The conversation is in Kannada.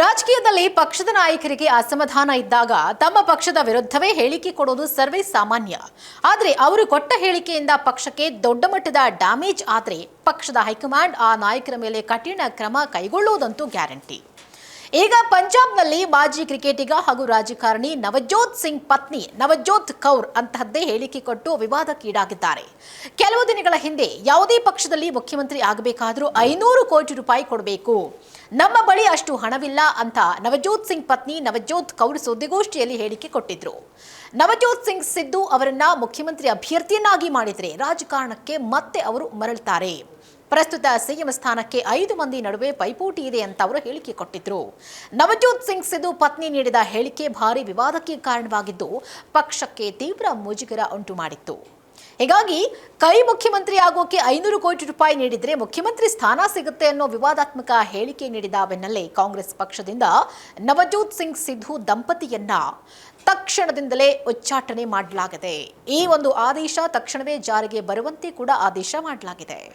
ರಾಜಕೀಯದಲ್ಲಿ ಪಕ್ಷದ ನಾಯಕರಿಗೆ ಅಸಮಾಧಾನ ಇದ್ದಾಗ ತಮ್ಮ ಪಕ್ಷದ ವಿರುದ್ಧವೇ ಹೇಳಿಕೆ ಕೊಡೋದು ಸರ್ವೇ ಸಾಮಾನ್ಯ. ಆದರೆ ಅವರು ಕೊಟ್ಟ ಹೇಳಿಕೆಯಿಂದ ಪಕ್ಷಕ್ಕೆ ದೊಡ್ಡ ಮಟ್ಟದ ಡ್ಯಾಮೇಜ್ ಆದರೆ ಪಕ್ಷದ ಹೈಕಮಾಂಡ್ ಆ ನಾಯಕರ ಮೇಲೆ ಕಠಿಣ ಕ್ರಮ ಕೈಗೊಳ್ಳುವುದಂತೂ ಗ್ಯಾರಂಟಿ. ಈಗ ಪಂಜಾಬ್ನಲ್ಲಿ ಮಾಜಿ ಕ್ರಿಕೆಟಿಗ ಹಾಗೂ ರಾಜಕಾರಣಿ ನವಜೋತ್ ಸಿಂಗ್ ಪತ್ನಿ ನವಜೋತ್ ಕೌರ್ ಅಂತಹದ್ದೇ ಹೇಳಿಕೆ ಕೊಟ್ಟು ವಿವಾದಕ್ಕೀಡಾಗಿದ್ದಾರೆ. ಕೆಲವು ದಿನಗಳ ಹಿಂದೆ ಯಾವುದೇ ಪಕ್ಷದಲ್ಲಿ ಮುಖ್ಯಮಂತ್ರಿ ಆಗಬೇಕಾದರೂ ಐನೂರು ಕೋಟಿ ರೂಪಾಯಿ ಕೊಡಬೇಕು. ನಮ್ಮ ಬಳಿ ಅಷ್ಟು ಹಣವಿಲ್ಲ ಅಂತ ನವಜೋತ್ ಸಿಂಗ್ ಪತ್ನಿ ನವಜೋತ್ ಕೌರ್ ಸುದ್ದಿಗೋಷ್ಠಿಯಲ್ಲಿ ಹೇಳಿಕೆ ಕೊಟ್ಟಿದ್ರು. ನವಜೋತ್ ಸಿಂಗ್ ಸಿದ್ದು ಅವರನ್ನ ಮುಖ್ಯಮಂತ್ರಿ ಅಭ್ಯರ್ಥಿಯನ್ನಾಗಿ ಮಾಡಿದರೆ ರಾಜಕಾರಣಕ್ಕೆ ಮತ್ತೆ ಅವರು ಮರಳುತ್ತಾರೆ ಪ್ರಸ್ತುತ ಸಿಎಂ ಸ್ಥಾನಕ್ಕೆ ಐದು ಮಂದಿ ನಡುವೆ ಪೈಪೋಟಿ ಇದೆ ಅಂತ ಅವರು ಹೇಳಿಕೆ ಕೊಟ್ಟಿದ್ರು. ನವಜೋತ್ ಸಿಂಗ್ ಸಿಧು ಪತ್ನಿ ನೀಡಿದ ಹೇಳಿಕೆ ಭಾರಿ ವಿವಾದಕ್ಕೆ ಕಾರಣವಾಗಿದ್ದು ಪಕ್ಷಕ್ಕೆ ತೀವ್ರ ಮುಜುಗರ ಉಂಟು ಮಾಡಿತ್ತು. ಹೀಗಾಗಿ ಕೈ ಮುಖ್ಯಮಂತ್ರಿ ಆಗೋಕೆ ಐನೂರು ಕೋಟಿ ರೂಪಾಯಿ ನೀಡಿದ್ರೆ ಮುಖ್ಯಮಂತ್ರಿ ಸ್ಥಾನ ಸಿಗುತ್ತೆ ಅನ್ನೋ ವಿವಾದಾತ್ಮಕ ಹೇಳಿಕೆ ನೀಡಿದ ಬೆನ್ನಲ್ಲೇ ಕಾಂಗ್ರೆಸ್ ಪಕ್ಷದಿಂದ ನವಜೋತ್ ಸಿಂಗ್ ಸಿಧು ದಂಪತಿಯನ್ನ ತಕ್ಷಣದಿಂದಲೇ ಉಚ್ಚಾಟನೆ ಮಾಡಲಾಗಿದೆ. ಈ ಒಂದು ಆದೇಶ ತಕ್ಷಣವೇ ಜಾರಿಗೆ ಬರುವಂತೆ ಕೂಡ ಆದೇಶ ಮಾಡಲಾಗಿದೆ.